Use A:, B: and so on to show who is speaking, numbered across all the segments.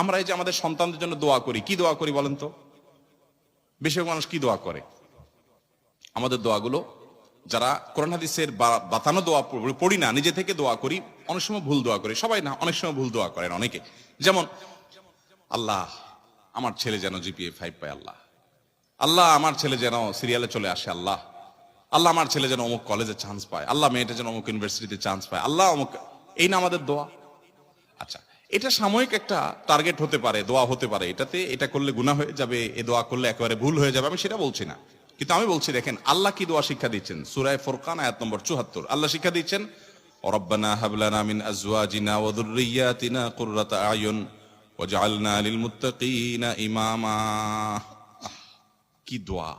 A: আমরা এই যে আমাদের সন্তানদের জন্য দোয়া করি, কি দোয়া করি বলেন তো? বেশিরভাগ মানুষ কি দোয়া করে? আমাদের দোয়াগুলো যারা কোরআন হাদিসের বাতানো দোয়া পড়ি না, নিজে থেকে দোয়া করি, অনেক সময় ভুল দোয়া করি, সবাই না, অনেক সময় ভুল দোয়া করেন অনেকে। যেমন, আল্লাহ আমার ছেলে যেন জিপিএ ফাইভ পায় আল্লাহ। আল্লাহ আমার ছেলে যেন সিরিয়ালে চলে আসে আল্লাহ। আল্লাহ আমার ছেলে যেন অমুক কলেজে চান্স পায়। আল্লাহ মেয়েটা যেন অমুক ইউনিভার্সিটিতে চান্স পায়। আল্লাহ অমুক, এই না আমাদের দোয়া? আচ্ছা এটা সাময়িক একটা টার্গেট হতে পারে, দোয়া হতে পারে। এটাতে এটা করলে গুণা হয়ে যাবে, এ দোয়া করলে একেবারে ভুল হয়ে যাবে, আমি সেটা বলছি না। কিন্তু আমি বলছি, দেখেন, আল্লাহ কি দোয়া শিক্ষা দিচ্ছেন? সুরায় ফোরকান, আয়াত নম্বর চুহাত্তর আল্লাহ শিক্ষা দিচ্ছেন, রব্বানা হাবলানা মিন আজওয়াজিনা ওয়া যুররিয়াতিনা কুররাতা আয়ুন ওয়াজআলনা লিল মুত্তাকিনা ইমামা। কি দোয়া?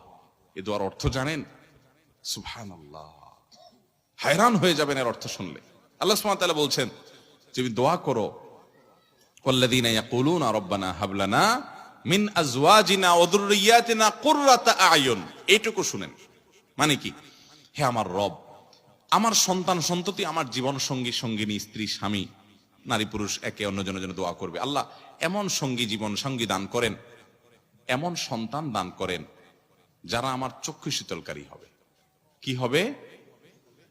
A: এ দোয়ার অর্থ জানেন? সুবহানাল্লাহ। হায়রান হয়ে যাবেন এর অর্থ শুনলে। আল্লাহ সুবহানাহু ওয়া তাআলা বলছেন, তুমি দোয়া করো والذين يقولون ربنا هب لنا من ازواجنا وذرياتنا قرة اعين এইটুকু শুনেন মানে কি হে আমার রব আমার সন্তান সন্ততি আমার জীবন সঙ্গী সঙ্গিনী স্ত্রী স্বামী নারী পুরুষ একে অন্যজনের জন্য দোয়া করবে আল্লাহ এমন সঙ্গী জীবন সঙ্গী দান করেন এমন সন্তান দান করেন যারা আমার চক্ষু শীতলকারী হবে কি হবে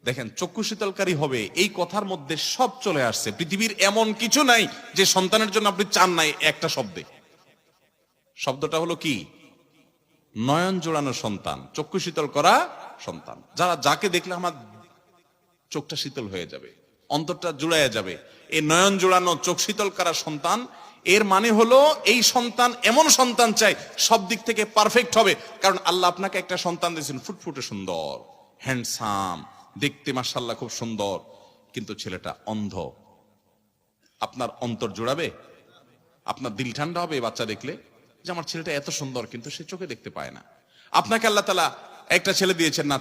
A: দেখেন, চক্ষু শীতলকারী হবে, এই কথার মধ্যে সব চলে আসছে। পৃথিবীর এমন কিছু নাই যে সন্তানের জন্য আপনি চান নাই একটা শব্দে। শব্দটা হলো কি? নয়ন জোড়ানো সন্তান, চক্ষু শীতল করা সন্তান। যারা যাকে দেখলে আমার চোখটা শীতল হয়ে যাবে, অন্তরটা জুড়াইয়া যাবে, এই নয়ন জোড়ানো, চোখ শীতল করা সন্তান, এর মানে হলো এই সন্তান এমন সন্তান চাই, সব দিক থেকে পারফেক্ট হবে। কারণ আল্লাহ আপনাকে একটা সন্তান দিয়েছেন, ফুটফুটে সুন্দর হ্যান্ডসাম দেখতে মাসাল্লাহ খুব সুন্দর, কিন্তু ছেলেটা অন্ধ। আপনার অন্তর জোড়াবে, আপনার দিল ঠান্ডা হবে বাচ্চা দেখলে যে আমার ছেলেটা এত সুন্দর, কিন্তু সে চোখে দেখতে পায় না। আপনাকে আল্লাহ তালা একটা ছেলে দিয়েছেন না